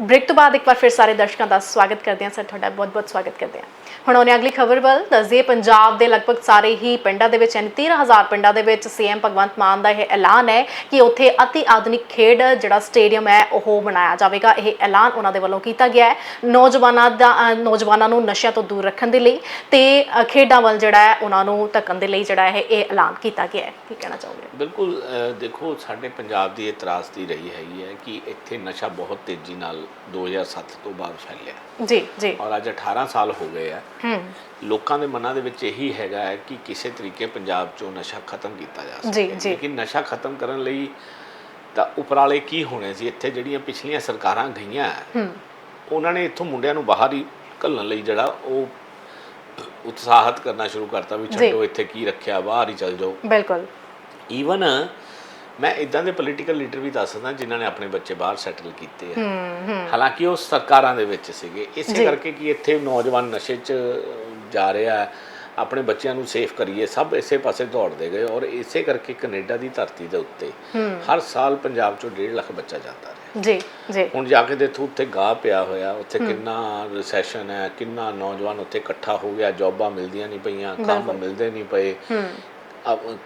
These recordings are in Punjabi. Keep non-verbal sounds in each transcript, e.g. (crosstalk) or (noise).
ਬ੍ਰੇਕ ਤੋਂ ਬਾਅਦ ਇੱਕ ਵਾਰ ਫਿਰ ਸਾਰੇ ਦਰਸ਼ਕਾਂ ਦਾ ਸਵਾਗਤ ਕਰਦੇ ਹਾਂ। ਸਰ, ਤੁਹਾਡਾ ਬਹੁਤ-ਬਹੁਤ ਸਵਾਗਤ ਕਰਦੇ ਹਾਂ। ਹੁਣ ਆਉਣੇ ਅਗਲੀ ਖਬਰ ਵੱਲ। ਦੱਸਦੇ ਪੰਜਾਬ ਦੇ ਲਗਭਗ ਸਾਰੇ ਹੀ ਪਿੰਡਾਂ ਦੇ ਵਿੱਚ, ਯਾਨੀ 13000 ਪਿੰਡਾਂ ਦੇ ਵਿੱਚ ਸੀਐਮ ਭਗਵੰਤ ਮਾਨ ਦਾ ਇਹ ਐਲਾਨ ਹੈ ਕਿ ਉੱਥੇ ਅਤੀ ਆਧੁਨਿਕ ਖੇਡ ਜਿਹੜਾ ਸਟੇਡੀਅਮ ਹੈ, ਉਹ ਬਣਾਇਆ ਜਾਵੇਗਾ। ਇਹ ਐਲਾਨ ਉਹਨਾਂ ਦੇ ਵੱਲੋਂ ਕੀਤਾ ਗਿਆ ਹੈ। ਨੌਜਵਾਨਾਂ ਦਾ ਨੌਜਵਾਨਾਂ ਨੂੰ ਨਸ਼ਿਆਂ ਤੋਂ ਦੂਰ ਰੱਖਣ ਦੇ ਲਈ ਤੇ ਖੇਡਾਂ ਵੱਲ ਜਿਹੜਾ ਹੈ, ਉਹਨਾਂ ਨੂੰ ਧੱਕਣ ਦੇ ਲਈ ਜਿਹੜਾ ਹੈ ਇਹ ਐਲਾਨ ਕੀਤਾ ਗਿਆ ਹੈ। ਕੀ ਕਹਿਣਾ ਚਾਹੋਗੇ? ਬਿਲਕੁਲ ਦੇਖੋ, ਸਾਡੇ ਪੰਜਾਬ ਦੀ ਇਹ ਤਰਾਸਦੀ ਰਹੀ ਹੈਗੀ ਹੈ ਕਿ ਇੱਥੇ ਨਸ਼ਾ ਬਹੁਤ ਤੇਜ਼ੀ ਨਾਲ 2007 ਤੋਂ ਬਾਅਦ ਫੈਲਿਆ। ਜੀ ਜੀ। ਔਰ ਅੱਜ 18 ਸਾਲ ਹੋ ਗਏ ਆ। ਹੂੰ। ਲੋਕਾਂ ਦੇ ਮਨਾਂ ਦੇ ਵਿੱਚ ਇਹੀ ਹੈਗਾ ਹੈ ਕਿ ਕਿਸੇ ਤਰੀਕੇ ਪੰਜਾਬ ਚੋਂ ਨਸ਼ਾ ਖਤਮ ਕੀਤਾ ਜਾ ਸਕੇ। ਜੀ। ਲੇਕਿਨ ਨਸ਼ਾ ਖਤਮ ਕਰਨ ਲਈ ਤਾਂ ਉਪਰਾਲੇ ਕੀ ਹੋਣੇ ਸੀ? ਇੱਥੇ ਜਿਹੜੀਆਂ ਪਿਛਲੀਆਂ ਸਰਕਾਰਾਂ ਗਈਆਂ ਹੂੰ। ਉਹਨਾਂ ਨੇ ਇੱਥੋਂ ਮੁੰਡਿਆਂ ਨੂੰ ਬਾਹਰ ਹੀ ਘੱਲਣ ਲਈ ਜਿਹੜਾ ਉਹ ਉਤਸ਼ਾਹਤ ਕਰਨਾ ਸ਼ੁਰੂ ਕਰਤਾ ਵੀ ਜੀ। ਛੱਡੋ ਇੱਥੇ ਕੀ ਰੱਖਿਆ ਬਾਹਰ ਹੀ ਚੱਲ ਜਾਓ। ਬਿਲਕੁਲ। ਈਵਨ ਮੈਂ ਇਦਾਂ ਦੇ ਪੋਲੀਟੀਕਲ ਲੀਡਰ ਵੀ ਦੱਸ ਸਕਦਾ ਜਿਨ੍ਹਾਂ ਨੇ ਆਪਣੇ ਬੱਚੇ ਬਾਹਰ ਸੈਟਲ ਕੀਤੇ ਆ। ਹਾਲਾਂਕਿ ਉਹ ਸਰਕਾਰਾਂ ਦੇ ਵਿੱਚ ਸੀਗੇ। ਇਸੇ। ਕਰਕੇ ਕਿ ਇੱਥੇ ਨੌਜਵਾਨ ਨਸ਼ੇ 'ਚ ਜਾ ਰਿਹਾ ਆਪਣੇ ਬੱਚਿਆਂ ਨੂੰ ਸੇਫ ਕਰੀਏ। ਸਭ ਇਸੇ ਪਾਸੇ ਦੌੜਦੇ ਗਏ ਔਰ ਇਸੇ ਕਰਕੇ ਕੈਨੇਡਾ ਦੀ ਧਰਤੀ ਦੇ ਉੱਤੇ ਹਰ ਸਾਲ ਪੰਜਾਬ 'ਚੋਂ 1.5 ਲੱਖ ਬੱਚਾ ਜਾਂਦਾ ਰਿਹਾ। ਜੀ ਜੀ। ਹੁਣ ਜਾ ਕੇ ਦੇਖੋ ਉੱਥੇ ਗਾਹ ਪਿਆ ਹੋਇਆ। ਉੱਥੇ ਕਿੰਨਾ ਰਿਸੈਸ਼ਨ ਹੈ ਕਿੰਨਾ ਨੌਜਵਾਨ ਉੱਥੇ ਇਕੱਠਾ ਹੋ ਗਿਆ। ਜੌਬਾਂ ਮਿਲਦੀਆਂ ਨਹੀਂ ਪਈਆਂ ਕੰਮ। ਮਿਲਦੇ ਨਹੀਂ ਪਏ।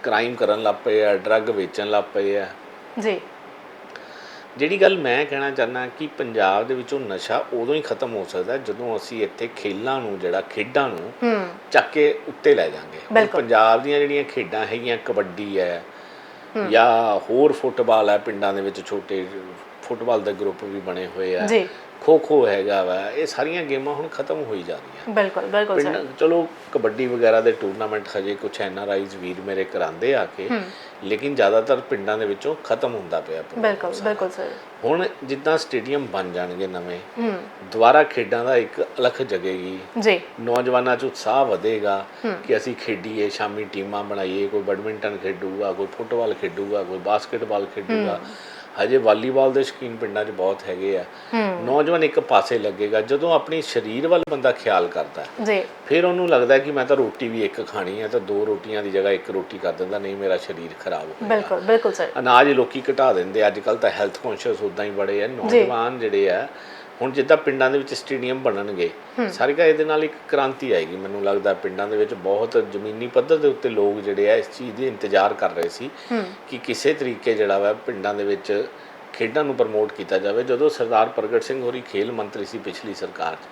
ਕ੍ਰਾਈਮ ਕਰਨ ਲੱਗ ਪਏ ਆ ਡਰੱਗ ਵੇਚਣ ਲੱਗ ਪਏ ਆ। ਜੀ। ਜਿਹੜੀ ਗੱਲ ਮੈਂ ਕਹਿਣਾ ਚਾਹੁੰਦਾ ਕਿ ਪੰਜਾਬ ਦੇ ਵਿੱਚੋਂ ਨਸ਼ਾ ਉਦੋਂ ਹੀ ਖਤਮ ਹੋ ਸਕਦਾ ਜਦੋਂ ਅਸੀਂ ਇੱਥੇ ਖੇਲਾਂ ਨੂੰ ਜਿਹੜਾ ਖੇਡਾਂ ਨੂੰ ਚੱਕ ਕੇ ਉੱਤੇ ਲੈ ਜਾਾਂਗੇ। ਪੰਜਾਬ ਦੀਆਂ ਜਿਹੜੀਆਂ ਖੇਡਾਂ ਹੈਗੀਆਂ ਕਬੱਡੀ ਹੈ ਜਾਂ ਹੋਰ ਫੁੱਟਬਾਲ ਹੈ ਪਿੰਡਾਂ ਦੇ ਵਿੱਚ ਛੋਟੇ ਫੁੱਟਬਾਲ ਦੇ ਗਰੁੱਪ ਵੀ ਬਣੇ ਹੋਏ ਆ। ਜੀ। ਖੋ ਖੋ ਹੈਗਾ ਵਾ ਇਹ ਸਾਰੀਆਂ ਗੇਮਾਂ ਹੁਣ ਖਤਮ ਹੋਈ ਜਾ ਰਹੀਆਂ ਬਿਲਕੁਲ ਬਿਲਕੁਲ ਸਰ। ਚਲੋ ਕਬੱਡੀ ਵਗੈਰਾ ਦੇ ਟੂਰਨਾਮੈਂਟ ਹਜੇ ਕੁਝ ਐਨਆਰਆਈਜ਼ ਵੀਰ ਮੇਰੇ ਕਰਾਉਂਦੇ ਆ ਕੇ ਲੇਕਿਨ ਜ਼ਿਆਦਾਤਰ ਪਿੰਡਾਂ ਦੇ ਵਿੱਚੋਂ ਖਤਮ ਹੁੰਦਾ ਪਿਆ ਬਿਲਕੁਲ ਬਿਲਕੁਲ ਸਰ। ਹੁਣ ਜਿੱਦਾਂ ਸਟੇਡੀਅਮ ਬਣ ਜਾਣਗੇ ਨਵੇਂ ਹੂੰ। ਦੁਬਾਰਾ ਖੇਡਾਂ ਦਾ ਇੱਕ ਅਲਖ ਜਗੇਗੀ। ਜੀ। ਨੌਜਵਾਨਾਂ 'ਚ ਉਤਸ਼ਾਹ ਵਧੇਗਾ ਕਿ ਅਸੀਂ ਖੇਡੀਏ ਸ਼ਾਮੀ ਟੀਮਾਂ ਬਣਾਈਏ ਕੋਈ ਬੈਡਮਿੰਟਨ ਖੇਡੂਗਾ ਕੋਈ ਫੁੱਟਬਾਲ ਖੇਡੂਗਾ ਕੋਈ ਬਾਸਕਟਬਾਲ ਖੇਡੂਗਾ। ਹਜੇ ਵਾਲੀਬਾਲ ਦੇ ਸ਼ੌਕੀਨ ਪਿੰਡਾਂ 'ਚ ਬਹੁਤ ਹੈਗੇ ਆ। ਨੌਜਵਾਨ ਇੱਕ ਪਾਸੇ ਲੱਗੇਗਾ ਜਦੋਂ ਆਪਣੀ ਸਰੀਰ ਵੱਲ ਬੰਦਾ ਖਿਆਲ ਕਰਦਾ ਜੀ। ਫਿਰ ਉਹਨੂੰ ਲੱਗਦਾ ਕਿ ਮੈਂ ਤਾਂ ਰੋਟੀ ਵੀ ਇੱਕ ਖਾਣੀ ਹੈ ਤਾਂ ਦੋ ਰੋਟੀਆਂ ਦੀ ਜਗ੍ਹਾ ਇੱਕ ਰੋਟੀ ਕਰ ਦਿੰਦਾ ਨਹੀਂ ਮੇਰਾ ਸਰੀਰ ਖਰਾਬ ਹੋ ਬਿਲਕੁਲ ਬਿਲਕੁਲ ਸਰ ਅਨਾਜ ਲੋਕੀ ਘਟਾ ਦਿੰਦੇ ਅੱਜ ਕੱਲ ਤਾਂ ਹੈਲਥ ਕੌਨਸ਼ੀਅਸ ਉਦਾਂ ਹੀ ਬੜੇ ਆ। ਨੌਜਵਾਨ ਜਿਹੜੇ ਆ ਹੁਣ ਜਿੱਦਾਂ ਪਿੰਡਾਂ ਦੇ ਵਿੱਚ ਸਟੇਡੀਅਮ ਬਣਨਗੇ ਸਾਰੇ ਕਾ ਇਹਦੇ ਨਾਲ ਇੱਕ ਕ੍ਰਾਂਤੀ ਆਏਗੀ ਮੈਨੂੰ ਲੱਗਦਾ ਪਿੰਡਾਂ ਦੇ ਵਿੱਚ ਬਹੁਤ ਜ਼ਮੀਨੀ ਪੱਧਰ ਦੇ ਉੱਤੇ ਲੋਕ ਜਿਹੜੇ ਆ ਇਸ ਚੀਜ਼ ਦੇ ਇੰਤਜ਼ਾਰ ਕਰ ਰਹੇ ਸੀ ਕਿ ਕਿਸੇ ਤਰੀਕੇ ਜਿਹੜਾ ਵਾ ਪਿੰਡਾਂ ਦੇ ਵਿੱਚ ਖੇਡਾਂ ਨੂੰ ਪ੍ਰਮੋਟ ਕੀਤਾ ਜਾਵੇ। ਜਦੋਂ ਸਰਦਾਰ ਪ੍ਰਗਟ ਸਿੰਘ ਹੋਰੀ ਖੇਲ ਮੰਤਰੀ ਸੀ ਪਿਛਲੀ ਸਰਕਾਰ 'ਚ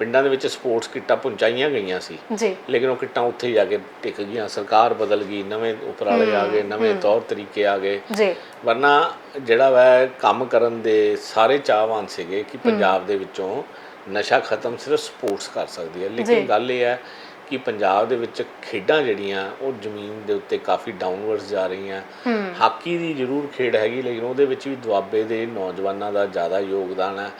ਪਿੰਡਾਂ ਦੇ ਵਿੱਚ ਸਪੋਰਟਸ ਕਿੱਟਾਂ ਪਹੁੰਚਾਈਆਂ ਗਈਆਂ ਸੀ। ਜੀ। ਲੇਕਿਨ ਉਹ ਕਿੱਟਾਂ ਉੱਥੇ ਜਾ ਕੇ ਟਿਕ ਗਈਆਂ ਸਰਕਾਰ ਬਦਲ ਗਈ ਨਵੇਂ ਉਪਰਾਲੇ ਆ ਗਏ ਨਵੇਂ ਤੌਰ ਤਰੀਕੇ ਆ ਗਏ। ਜੀ। ਵਰਨਾ ਜਿਹੜਾ ਵੈ ਕੰਮ ਕਰਨ ਦੇ ਸਾਰੇ ਚਾਹਵਾਨ ਸੀਗੇ ਕਿ ਪੰਜਾਬ ਦੇ ਵਿੱਚੋਂ ਨਸ਼ਾ ਖਤਮ ਸਿਰਫ ਸਪੋਰਟਸ ਕਰ ਸਕਦੀ ਹੈ। ਲੇਕਿਨ ਗੱਲ ਇਹ ਹੈ ਕਿ ਪੰਜਾਬ ਦੇ ਵਿੱਚ ਖੇਡਾਂ ਜਿਹੜੀਆਂ ਉਹ ਜ਼ਮੀਨ ਦੇ ਉੱਤੇ ਕਾਫੀ ਡਾਊਨਵਰਡਸ ਜਾ ਰਹੀਆਂ। ਹਾਕੀ ਦੀ ਜ਼ਰੂਰ ਖੇਡ ਹੈਗੀ ਲੇਕਿਨ ਉਹਦੇ ਵਿੱਚ ਵੀ ਦੁਆਬੇ ਦੇ ਨੌਜਵਾਨਾਂ ਦਾ ਜ਼ਿਆਦਾ ਯੋਗਦਾਨ ਹੈ।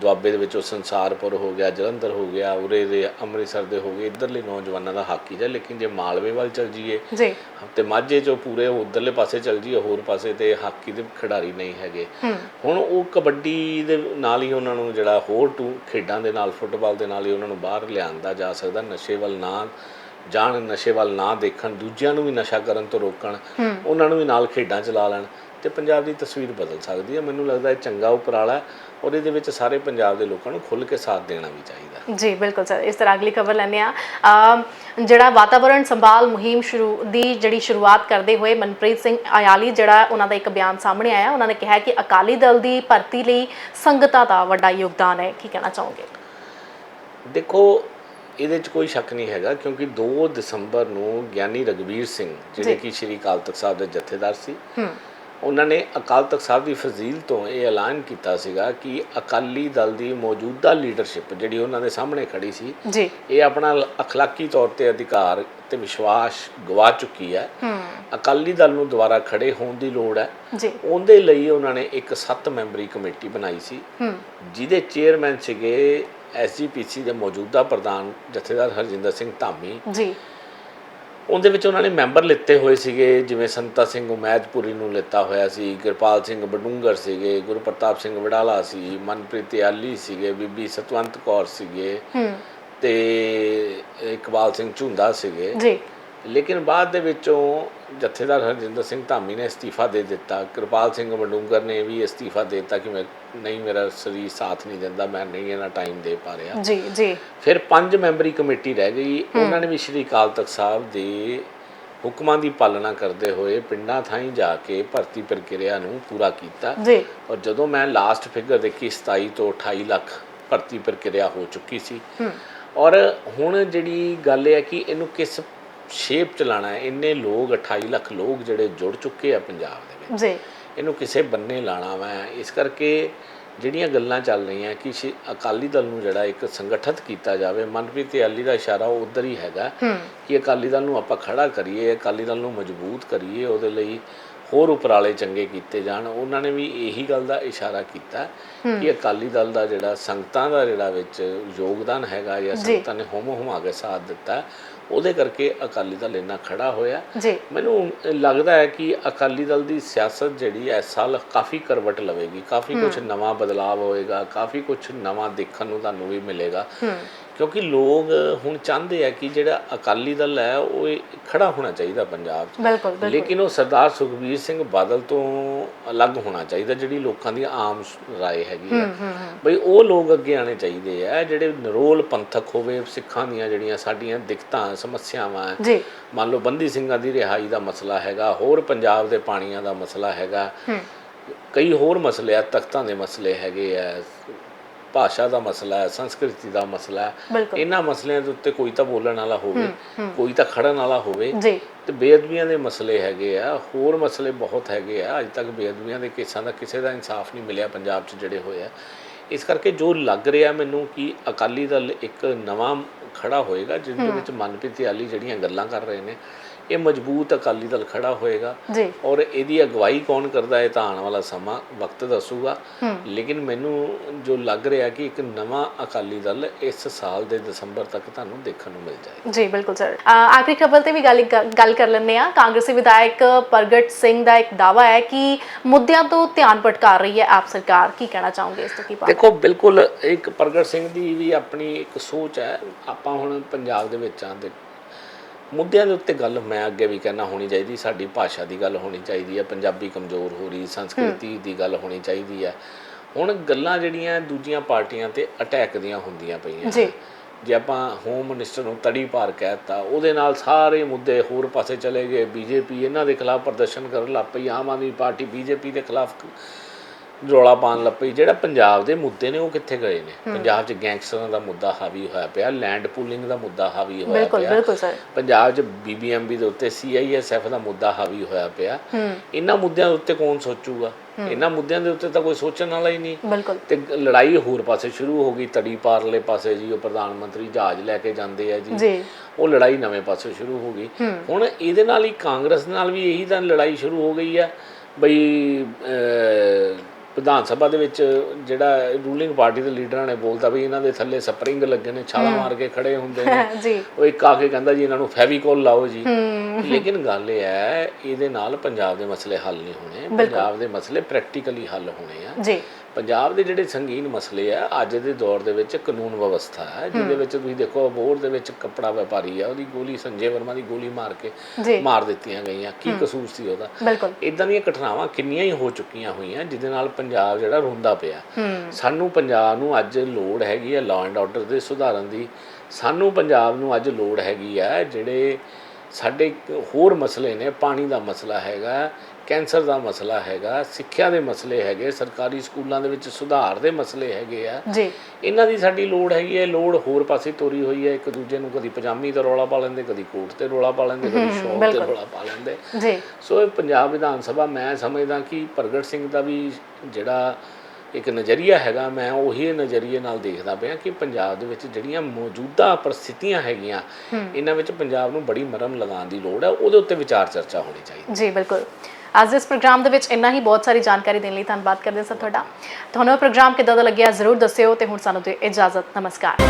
ਦੁਆਬੇ ਦੇ ਵਿੱਚੋਂ ਸੰਸਾਰਪੁਰ ਹੋ ਗਿਆ ਜਲੰਧਰ ਹੋ ਗਿਆ ਉਰੇ ਦੇ ਅੰਮ੍ਰਿਤਸਰ ਦੇ ਹੋ ਗਏ ਇਧਰਲੇ ਨੌਜਵਾਨਾਂ ਦਾ ਹਾਕੀ ਦਾ ਲੇਕਿਨ ਜੇ ਮਾਲਵੇ ਵੱਲ ਚਲ ਜਾਈਏ ਜੀ। ਤੇ ਮਾਝੇ ਚੋਂ ਪੂਰੇ ਉਧਰਲੇ ਪਾਸੇ ਚਲ ਜੀਏ ਹੋਰ ਪਾਸੇ ਤੇ ਹਾਕੀ ਦੇ ਖਿਡਾਰੀ ਨਹੀਂ ਹੈਗੇ। ਹੁਣ ਉਹ ਕਬੱਡੀ ਦੇ ਨਾਲ ਹੀ ਉਹਨਾਂ ਨੂੰ ਜਿਹੜਾ ਹੋਰ ਟੂ ਖੇਡਾਂ ਦੇ ਨਾਲ ਫੁੱਟਬਾਲ ਦੇ ਨਾਲ ਹੀ ਉਹਨਾਂ ਨੂੰ ਬਾਹਰ ਲਿਆਂਦਾ ਜਾ ਸਕਦਾ ਨਸ਼ੇ ਵੱਲ ਨਾ ਜਾਣ ਨਸ਼ੇ ਵੱਲ ਨਾ ਦੇਖਣ ਦੂਜਿਆਂ ਨੂੰ ਵੀ ਨਸ਼ਾ ਕਰਨ ਤੋਂ ਰੋਕਣ ਉਹਨਾਂ ਨੂੰ ਵੀ ਨਾਲ ਖੇਡਾਂ ਚਲਾ ਲੈਣ। ਤੇ ਪੰਜਾਬ ਦੀ ਤਸਵੀਰ ਬਦਲ ਸਕਦੀ ਹੈ। ਮੈਨੂੰ ਲੱਗਦਾ ਇਹ ਚੰਗਾ ਉਪਰਾਲਾ ਔਰ ਇਹਦੇ ਵਿੱਚ ਸਾਰੇ ਪੰਜਾਬ ਦੇ ਲੋਕਾਂ ਨੂੰ ਖੁੱਲ੍ਹ ਕੇ ਸਾਥ ਦੇਣਾ ਵੀ ਚਾਹੀਦਾ ਜੀ ਬਿਲਕੁਲ ਸਰ। ਇਸ ਤਰ੍ਹਾਂ ਅਗਲੀ ਖਬਰ ਲੈਂਦੇ ਆ ਜਿਹੜਾ ਵਾਤਾਵਰਣ ਸੰਭਾਲ ਮੁਹਿੰਮ ਸ਼ੁਰੂ ਦੀ ਜਿਹੜੀ ਸ਼ੁਰੂਆਤ ਕਰਦੇ ਹੋਏ ਮਨਪ੍ਰੀਤ ਸਿੰਘ ਆਯਾਲੀ ਜਿਹੜਾ ਉਹਨਾਂ ਦਾ ਇੱਕ ਬਿਆਨ ਸਾਹਮਣੇ ਆਇਆ ਉਹਨਾਂ ਨੇ ਕਿਹਾ ਕਿ ਅਕਾਲੀ ਦਲ ਦੀ ਭਰਤੀ ਲਈ ਸੰਗਤਾਂ ਦਾ ਵੱਡਾ ਯੋਗਦਾਨ ਹੈ। ਕੀ ਕਹਿਣਾ ਚਾਹੋਗੇ? ਦੇਖੋ ਇਹਦੇ 'ਚ ਕੋਈ ਸ਼ੱਕ ਨਹੀਂ ਹੈਗਾ ਕਿਉਂਕਿ 2 ਦਸੰਬਰ ਨੂੰ ਗਿਆਨੀ ਰਗਵੀਰ ਸਿੰਘ ਜਿਹੜੇ। ਕਿ ਸ਼੍ਰੀ ਅਕਾਲ ਤਖਤ ਸਾਹਿਬ ਦੇ ਜਥੇਦਾਰ ਸੀ ਹੂੰ। ਉਹਨਾਂ ਨੇ ਅਕਾਲ ਤਖਤ ਸਾਹਿਬ ਦੀ ਫਜ਼ੀਲ ਤੋਂ ਇਹ ਐਲਾਨ ਕੀਤਾ ਸੀਗਾ ਕਿ ਅਕਾਲੀ ਦਲ ਦੀ ਮੌਜੂਦਾ ਲੀਡਰਸ਼ਿਪ ਜਿਹੜੀ ਉਹਨਾਂ ਦੇ ਸਾਹਮਣੇ ਖੜੀ ਸੀ ਜੀ। ਇਹ ਆਪਣਾ ਅਖਲਾਕੀ ਤੌਰ ਤੇ ਅਧਿਕਾਰ ਤੇ ਵਿਸ਼ਵਾਸ ਗਵਾ ਚੁੱਕੀ ਹੈ। ਅਕਾਲੀ ਦਲ ਨੂੰ ਦੁਬਾਰਾ ਖੜੇ ਹੋਣ ਦੀ ਲੋੜ ਹੈ। ਜੀ। ਉਹਦੇ ਲਈ ਉਹਨਾਂ ਨੇ ਇੱਕ 7 ਮੈਂਬਰੀ ਕਮੇਟੀ ਬਣਾਈ ਸੀ। ਜਿਹਦੇ ਚੇਅਰਮੈਨ ਸੀਗੇ ਐਸਜੀਪੀਸੀ ਦੇ ਮੌਜੂਦਾ ਪ੍ਰਧਾਨ ਜਥੇਦਾਰ ਹਰਜਿੰਦਰ ਸਿੰਘ ਧਾਮੀ। ਜੀ। ਉਹਦੇ ਵਿੱਚ ਉਹਨਾਂ ਨੇ ਮੈਂਬਰ ਲਿੱਤੇ ਹੋਏ ਸੀਗੇ ਜਿਵੇਂ ਸੰਤਾ ਸਿੰਘ ਉਮੈਦਪੁਰੀ ਨੂੰ ਲਿੱਤਾ ਹੋਇਆ ਸੀ ਕਿਰਪਾਲ ਸਿੰਘ ਬਡੂੰਗਰ ਸੀਗੇ ਗੁਰਪ੍ਰਤਾਪ ਸਿੰਘ ਵਡਾਲਾ ਸੀ ਮਨਪ੍ਰੀਤ ਆਲੀ ਸੀਗੇ ਬੀਬੀ ਸਤਵੰਤ ਕੌਰ ਸੀਗੇ ਹੂੰ। ਤੇ ਇਕਬਾਲ ਸਿੰਘ ਝੁੰਦਾ ਸੀਗੇ। ਜੀ। ਲੇਕਿਨ ਬਾਅਦ ਦੇ ਵਿੱਚੋਂ ਜਥੇਦਾਰ ਹਰਜਿੰਦਰ ਸਿੰਘ ਧਾਮੀ ਨੇ ਅਸਤੀਫਾ ਦੇ ਦਿੱਤਾ। ਕਿਰਪਾਲ ਸਿੰਘ ਮੰਡੂੰਗਰ ਨੇ ਵੀ ਅਸਤੀਫਾ ਦੇ ਦਿੱਤਾ ਕਿ ਮੈਂ ਨਹੀਂ ਮੇਰਾ ਸਰੀਰ ਸਾਥ ਨਹੀਂ ਦਿੰਦਾ ਮੈਂ ਨਹੀਂ ਇਹਨਾਂ ਟਾਈਮ ਦੇ ਪਾ ਰਿਹਾ। ਜੀ ਜੀ। ਫਿਰ ਪੰਜ ਮੈਂਬਰੀ ਕਮੇਟੀ ਰਹਿ ਗਈ। ਉਹਨਾਂ ਨੇ ਵੀ ਸ਼੍ਰੀ ਅਕਾਲ ਤਖਤ ਸਾਹਿਬ ਦੇ ਹੁਕਮਾਂ ਦੀ ਪਾਲਣਾ ਕਰਦੇ ਹੋਏ ਪਿੰਡਾਂ ਥਾਈਂ ਜਾ ਕੇ ਭਰਤੀ ਪ੍ਰਕਿਰਿਆ ਨੂੰ ਪੂਰਾ ਕੀਤਾ। ਜੀ। ਔਰ ਜਦੋਂ ਮੈਂ ਲਾਸਟ ਫਿਗਰ ਦੇਖੀ 27 ਤੋਂ 28 ਲੱਖ ਭਰਤੀ ਪ੍ਰਕਿਰਿਆ ਹੋ ਚੁੱਕੀ ਸੀ। ਔਰ ਹੁਣ ਜਿਹੜੀ ਗੱਲ ਇਹ ਹੈ ਕਿ ਇਹਨੂੰ ਕਿਸ ਸ਼ੇਪ ਚ ਲਾਣਾ ਹੈ। ਇੰਨੇ ਲੋਕ 28 ਲੱਖ ਲੋਕ ਜਿਹੜੇ ਜੁੜ ਚੁੱਕੇ ਆ ਪੰਜਾਬ ਦੇ ਵਿੱਚ। ਜੀ। ਇਹਨੂੰ ਕਿਸੇ ਬੰਨੇ ਲਾਣਾ ਵਾ। ਇਸ ਕਰਕੇ ਜਿਹੜੀਆਂ ਗੱਲਾਂ ਚੱਲ ਰਹੀਆਂ ਕਿ ਸ਼੍ਰੀ ਅਕਾਲੀ ਦਲ ਨੂੰ ਜਿਹੜਾ ਇੱਕ ਸੰਗਠਿਤ ਕੀਤਾ ਜਾਵੇ ਮਨਪ੍ਰੀਤ ਅਲੀ ਦਾ ਇਸ਼ਾਰਾ ਉਧਰ ਹੀ ਹੈਗਾ। ਕਿ ਅਕਾਲੀ ਦਲ ਨੂੰ ਆਪਾਂ ਖੜਾ ਕਰੀਏ ਅਕਾਲੀ ਦਲ ਨੂੰ ਮਜ਼ਬੂਤ ਕਰੀਏ ਉਹਦੇ ਲਈ ਹੋਰ ਉਪਰਾਲੇ ਚੰਗੇ ਕੀਤੇ ਜਾਣ। ਉਹਨਾਂ ਨੇ ਵੀ ਇਹੀ ਗੱਲ ਦਾ ਇਸ਼ਾਰਾ ਕੀਤਾ ਕਿ ਅਕਾਲੀ ਦਲ ਦਾ ਜਿਹੜਾ ਸੰਗਤਾਂ ਦਾ ਜਿਹੜਾ ਵਿੱਚ ਯੋਗਦਾਨ ਹੈਗਾ ਜਾਂ ਸੰਗਤਾਂ ਨੇ ਹੋਮ ਹੁਮਾ ਕੇ ਸਾਥ ਦਿੱਤਾ ਉਹਦੇ ਕਰਕੇ ਅਕਾਲੀ ਦਲ ਇੰਨਾ ਖੜਾ ਹੋਇਆ। ਜੀ। ਮੈਨੂੰ ਲੱਗਦਾ ਹੈ ਕਿ ਅਕਾਲੀ ਦਲ ਦੀ ਸਿਆਸਤ ਜਿਹੜੀ ਇਸ ਸਾਲ ਕਾਫੀ ਕਰਵਟ ਲਵੇਗੀ। ਕਾਫੀ ਕੁਝ ਨਵਾਂ ਬਦਲਾਅ ਹੋਏਗਾ ਕਾਫੀ ਕੁਝ ਨਵਾਂ ਦੇਖਣ ਨੂੰ ਤੁਹਾਨੂੰ ਵੀ ਮਿਲੇਗਾ। ਕਿਉਂਕਿ ਲੋਕ ਹੁਣ ਚਾਹੁੰਦੇ ਆ ਕਿ ਜਿਹੜਾ ਅਕਾਲੀ ਦਲ ਹੈ ਉਹ ਖੜਾ ਹੋਣਾ ਚਾਹੀਦਾ ਪੰਜਾਬ 'ਚ। ਬਿਲਕੁਲ ਲੇਕਿਨ ਉਹ ਸਰਦਾਰ ਸੁਖਬੀਰ ਸਿੰਘ ਬਾਦਲ ਤੋਂ ਅਲੱਗ ਹੋਣਾ ਚਾਹੀਦਾ ਜਿਹੜੀ ਲੋਕਾਂ ਦੀ ਆਮ ਰਾਏ ਹੈਗੀ ਆ। ਬਈ ਉਹ ਲੋਕ ਅੱਗੇ ਆਣੇ ਚਾਹੀਦੇ ਆ ਜਿਹੜੇ ਨਰੋਲ ਪੰਥਕ ਹੋਵੇ ਸਿੱਖਾਂ ਦੀਆਂ ਜਿਹੜੀਆਂ ਸਾਡੀਆਂ ਦਿੱਕਤਾਂ ਸਮੱਸਿਆਵਾਂ। ਹੈ। ਜੀ। ਮੰਨ ਲਓ ਬੰਦੀ ਸਿੰਘਾਂ ਦੀ ਰਿਹਾਈ ਦਾ ਮਸਲਾ ਹੈਗਾ ਹੋਰ ਪੰਜਾਬ ਦੇ ਪਾਣੀਆਂ ਦਾ ਮਸਲਾ ਹੈਗਾ। ਕਈ ਹੋਰ ਮਸਲੇ ਆ ਤਖਤਾਂ ਦੇ ਮਸਲੇ ਹੈਗੇ ਆ ਭਾਸ਼ਾ ਦਾ ਮਸਲਾ ਹੈ ਸੰਸਕ੍ਰਿਤੀ ਦਾ ਮਸਲਾ ਹੈ। ਬਿਲਕੁਲ। ਇਹਨਾਂ ਮਸਲਿਆਂ ਦੇ ਉੱਤੇ ਕੋਈ ਤਾਂ ਬੋਲਣ ਵਾਲਾ ਹੋਵੇ ਕੋਈ ਤਾਂ ਖੜਨ ਵਾਲਾ ਹੋਵੇ ਜੀ। ਤੇ ਬੇਅਦਬੀਆਂ ਦੇ ਮਸਲੇ ਹੈਗੇ ਆ ਹੋਰ ਮਸਲੇ ਬਹੁਤ ਹੈਗੇ ਆ। ਅੱਜ ਤੱਕ ਬੇਅਦਬੀਆਂ ਦੇ ਕੇਸਾਂ ਦਾ ਕਿਸੇ ਦਾ ਇਨਸਾਫ ਨਹੀਂ ਮਿਲਿਆ ਪੰਜਾਬ 'ਚ ਜਿਹੜੇ ਹੋਏ ਆ। ਇਸ ਕਰਕੇ ਜੋ ਲੱਗ ਰਿਹਾ ਮੈਨੂੰ ਕਿ ਅਕਾਲੀ ਦਲ ਇੱਕ ਨਵਾਂ ਖੜਾ ਹੋਏਗਾ ਜਿਸ ਦੇ ਵਿੱਚ ਮਨਪ੍ਰੀਤ ਆਲੀ ਜਿਹੜੀਆਂ ਗੱਲਾਂ ਕਰ ਰਹੇ ਨੇ ਇਹ ਮਜ਼ਬੂਤ ਅਕਾਲੀ ਦਲ ਖੜਾ ਹੋਏਗਾ ਜੀ। ਔਰ ਇਹਦੀ ਅਗਵਾਈ ਕੌਣ ਕਰਦਾ ਹੈ ਤਾਂ ਆਉਣ ਵਾਲਾ ਸਮਾਂ ਵਕਤ ਦੱਸੂਗਾ। ਲੇਕਿਨ ਮੈਨੂੰ ਜੋ ਲੱਗ ਰਿਹਾ ਕਿ ਇੱਕ ਨਵਾਂ ਅਕਾਲੀ ਦਲ ਇਸ ਸਾਲ ਦੇ ਦਸੰਬਰ ਤੱਕ ਤੁਹਾਨੂੰ ਦੇਖਣ ਨੂੰ ਮਿਲ ਜਾਏਗਾ। ਜੀ ਬਿਲਕੁਲ ਸਰ। ਆਖਰੀ ਖਬਰ ਤੇ ਵੀ ਗੱਲ ਗੱਲ ਕਰ ਲੈਂਦੇ ਆ ਕਾਂਗਰਸੀ ਵਿਧਾਇਕ ਪ੍ਰਗਟ ਸਿੰਘ ਦਾ ਇੱਕ ਦਾਵਾ ਹੈ ਕਿ ਮੁੱਦਿਆਂ ਤੋਂ ਧਿਆਨ ਭਟਕਾ ਰਹੀ ਹੈ ਆਪ ਸਰਕਾਰ। ਕੀ ਕਹਿਣਾ ਚਾਹੋਗੇ ਇਸ ਤੋਂ ਕੀ ਬਾਤ? ਦੇਖੋ ਬਿਲਕੁਲ ਇੱਕ ਪ੍ਰਗਟ ਸਿੰਘ ਦੀ ਵੀ ਆਪਣੀ ਇੱਕ ਸੋਚ ਹੈ। ਆਪਾਂ ਹੁਣ ਪੰਜਾਬ ਦੇ ਵਿੱਚ ਆਂਦੇ ਮੁੱਦਿਆਂ ਦੇ ਉੱਤੇ ਗੱਲ ਮੈਂ ਅੱਗੇ ਵੀ ਕਹਿਣਾ ਹੋਣੀ ਚਾਹੀਦੀ ਸਾਡੀ ਭਾਸ਼ਾ ਦੀ ਗੱਲ ਹੋਣੀ ਚਾਹੀਦੀ ਹੈ ਪੰਜਾਬੀ ਕਮਜ਼ੋਰ ਹੋ ਰਹੀ ਸੰਸਕ੍ਰਿਤੀ ਦੀ ਗੱਲ ਹੋਣੀ ਚਾਹੀਦੀ ਹੈ। ਹੁਣ ਗੱਲਾਂ ਜਿਹੜੀਆਂ ਦੂਜੀਆਂ ਪਾਰਟੀਆਂ ਤੇ ਅਟੈਕ ਦੀਆਂ ਹੁੰਦੀਆਂ ਪਈਆਂ। ਜੀ। ਜੇ ਆਪਾਂ ਹੋਮ ਮਿਨਿਸਟਰ ਨੂੰ ਤੜੀ ਪਾਰ ਕਹਿਤਾ ਉਹਦੇ ਨਾਲ ਸਾਰੇ ਮੁੱਦੇ ਹੋਰ ਪਾਸੇ ਚਲੇ ਗਏ। ਬੀਜੇਪੀ ਇਹਨਾਂ ਦੇ ਖਿਲਾਫ ਪ੍ਰਦਰਸ਼ਨ ਕਰਨ ਲੱਗ ਪਈ ਆਮ ਆਦਮੀ ਪਾਰਟੀ ਬੀਜੇਪੀ ਦੇ ਖਿਲਾਫ ਰੌਲਾ ਪਾਉਣ ਲੱਗ ਪਈ। ਜਿਹੜਾ ਪੰਜਾਬ ਦੇ ਮੁੱਦੇ ਨੇ ਉਹ ਕਿੱਥੇ ਗਏ ਨੇ? ਪੰਜਾਬ 'ਚ ਗੈਂਗਸਟਰਾਂ ਦਾ ਮੁੱਦਾ ਹਾਵੀ ਹੋਇਆ ਪਿਆ ਲੈਂਡ ਪੂਲਿੰਗ ਦਾ ਮੁੱਦਾ ਹਾਵੀ ਹੋਇਆ ਬਿਲਕੁਲ ਪਿਆ। ਬਿਲਕੁਲ ਸਰ। ਪੰਜਾਬ 'ਚ ਬੀਬੀਐਮਬੀ ਦੇ ਉੱਤੇ ਸੀਆਈਐਸਐਫ ਦਾ ਮੁੱਦਾ ਹਾਵੀ ਹੋਇਆ ਪਿਆ। ਇਹਨਾਂ ਮੁੱਦਿਆਂ ਦੇ ਉੱਤੇ ਕੌਣ ਸੋਚੂਗਾ? ਇਹਨਾਂ ਮੁੱਦਿਆਂ ਦੇ ਉੱਤੇ ਤਾਂ ਕੋਈ ਸੋਚਣ ਵਾਲਾ ਹੀ ਨਹੀਂ। ਬਿਲਕੁਲ। ਤੇ ਲੜਾਈ ਹੋਰ ਪਾਸੇ ਸ਼ੁਰੂ ਹੋ ਗਈ ਤੜੀ ਪਾਰਲੇ ਪਾਸੇ ਜੀ ਉਹ ਪ੍ਰਧਾਨ ਮੰਤਰੀ ਜਹਾਜ਼ ਲੈ ਕੇ ਜਾਂਦੇ ਆ ਜੀ। ਉਹ ਲੜਾਈ ਨਵੇਂ ਪਾਸੇ ਸ਼ੁਰੂ ਹੋ ਗਈ। ਹੁਣ ਇਹਦੇ ਨਾਲ ਹੀ ਕਾਂਗਰਸ ਨਾਲ ਵੀ ਇਹੀ ਤਾਂ ਲੜਾਈ ਸ਼ੁਰੂ ਹੋ ਗਈ ਆ ਬਈ ਵਿਧਾਨ ਸਭਾ ਦੇ ਵਿੱਚ ਜਿਹੜਾ ਰੂਲਿੰਗ ਪਾਰਟੀ ਦੇ ਲੀਡਰਾਂ ਨੇ ਬੋਲਤਾ ਵੀ ਇਹਨਾਂ ਦੇ ਥੱਲੇ ਸਪਰਿੰਗ ਲੱਗੇ ਨੇ ਛਾਲਾ ਮਾਰ ਕੇ ਖੜੇ ਹੁੰਦੇ ਨੇ। (laughs) ਉਹ ਇੱਕ ਆ ਕੇ ਕਹਿੰਦਾ ਜੀ ਇਹਨਾਂ ਨੂੰ ਫੈਵੀਕੋਲ ਲਾਓ ਜੀ। ਲੇਕਿਨ ਗੱਲ ਇਹ ਹੈ ਇਹਦੇ ਨਾਲ ਪੰਜਾਬ ਦੇ ਮਸਲੇ ਹੱਲ ਨਹੀਂ ਹੋਣੇ। ਪੰਜਾਬ ਦੇ ਮਸਲੇ ਪ੍ਰੈਕਟੀਕਲੀ ਹੱਲ ਹੋਣੇ ਆ। ਜੀ। ਪੰਜਾਬ ਦੇ ਜਿਹੜੇ ਸੰਗੀਨ ਮਸਲੇ ਆ ਅੱਜ ਦੇ ਦੌਰ ਦੇ ਵਿੱਚ ਕਾਨੂੰਨ ਵਿਵਸਥਾ ਹੈ ਜਿਹਦੇ ਵਿੱਚ ਤੁਸੀਂ ਦੇਖੋ ਅਬੋਹਰ ਦੇ ਵਿੱਚ ਕੱਪੜਾ ਵਪਾਰੀ ਆ ਉਹਦੀ ਗੋਲੀ ਸੰਜੇ ਵਰਮਾ ਦੀ ਗੋਲੀ ਮਾਰ ਕੇ ਮਾਰ ਦਿੱਤੀਆਂ ਗਈਆਂ ਕੀ ਕਸੂਰ ਸੀ ਉਹਦਾ? ਇਦਾਂ ਦੀਆਂ ਘਟਨਾਵਾਂ ਕਿੰਨੀਆਂ ਹੀ ਹੋ ਚੁੱਕੀਆਂ ਹੋਈਆਂ ਜਿਹਦੇ ਨਾਲ ਪੰਜਾਬ ਜਿਹੜਾ ਰੋਂਦਾ ਪਿਆ। ਸਾਨੂੰ ਪੰਜਾਬ ਨੂੰ ਅੱਜ ਲੋੜ ਹੈਗੀ ਹੈ ਲਾਅ ਐਂਡ ਆਰਡਰ ਦੇ ਸੁਧਾਰਨ ਦੀ। ਸਾਨੂੰ ਪੰਜਾਬ ਨੂੰ ਅੱਜ ਲੋੜ ਹੈਗੀ ਹੈ ਜਿਹੜੇ ਸਾਡੇ ਹੋਰ ਮਸਲੇ ਨੇ ਪਾਣੀ ਦਾ ਮਸਲਾ ਹੈਗਾ ਕੈਂਸਰ ਦਾ ਮਸਲਾ ਹੈਗਾ ਸਿੱਖਿਆ ਦੇ ਮਸਲੇ ਹੈਗੇ ਸਰਕਾਰੀ ਸਕੂਲਾਂ ਦੇ ਵਿੱਚ ਸੁਧਾਰ ਦੇ ਮਸਲੇ ਹੈਗੇ ਆ। ਜੀ। ਇਹਨਾਂ ਦੀ ਸਾਡੀ ਲੋੜ ਹੈਗੀ ਹੈ ਲੋੜ ਹੋਰ ਪਾਸੇ ਤੋਰੀ ਹੋਈ ਹੈ ਇੱਕ ਦੂਜੇ ਨੂੰ ਕਦੀ ਪਜਾਮੀ ਤੇ ਰੌਲਾ ਪਾ ਲੈਂਦੇ ਕਦੀ ਕੋਟ ਤੇ ਰੌਲਾ ਪਾ ਲੈਂਦੇ ਕਦੀ ਸ਼ੌਕ ਤੇ ਰੌਲਾ ਪਾ ਲੈਂਦੇ। ਜੀ। ਸੋ ਇਹ ਪੰਜਾਬ ਵਿਧਾਨ ਸਭਾ ਮੈਂ ਸਮਝਦਾ ਕਿ ਪ੍ਰਗਟ ਸਿੰਘ ਦਾ ਵੀ ਜਿਹੜਾ ਇੱਕ ਨਜ਼ਰੀਆ ਹੈਗਾ ਮੈਂ ਉਹੀ ਨਜ਼ਰੀਏ ਨਾਲ ਦੇਖਦਾ ਪਿਆ ਕਿ ਪੰਜਾਬ ਦੇ ਵਿੱਚ ਜਿਹੜੀਆਂ ਮੌਜੂਦਾ ਪਰਿਸਥਿਤੀਆਂ ਹੈਗੀਆਂ ਇਹਨਾਂ ਵਿੱਚ ਪੰਜਾਬ ਨੂੰ ਬੜੀ ਮਰਮ ਲਗਾਉਣ ਦੀ ਲੋੜ ਹੈ ਉਹਦੇ ਉੱਤੇ ਵਿਚਾਰ ਚਰਚਾ ਹੋਣੀ ਚਾਹੀਦੀ ਜੀ ਬਿਲਕੁਲ। ਅੱਜ ਇਸ ਪ੍ਰੋਗਰਾਮ ਦੇ ਵਿੱਚ ਇੰਨਾ ਹੀ, ਬਹੁਤ ਸਾਰੀ ਜਾਣਕਾਰੀ ਦੇਣ ਲਈ ਧੰਨਵਾਦ ਕਰਦੇ ਹਾਂ ਸਰ ਤੁਹਾਡਾ। ਤੁਹਾਨੂੰ ਇਹ ਪ੍ਰੋਗਰਾਮ ਕਿੱਦਾਂ ਦਾ ਲੱਗਿਆ ਜ਼ਰੂਰ ਦੱਸਿਓ ਤੇ ਹੁਣ ਸਾਨੂੰ ਦਿਓ ਇਜਾਜ਼ਤ। ਨਮਸਕਾਰ।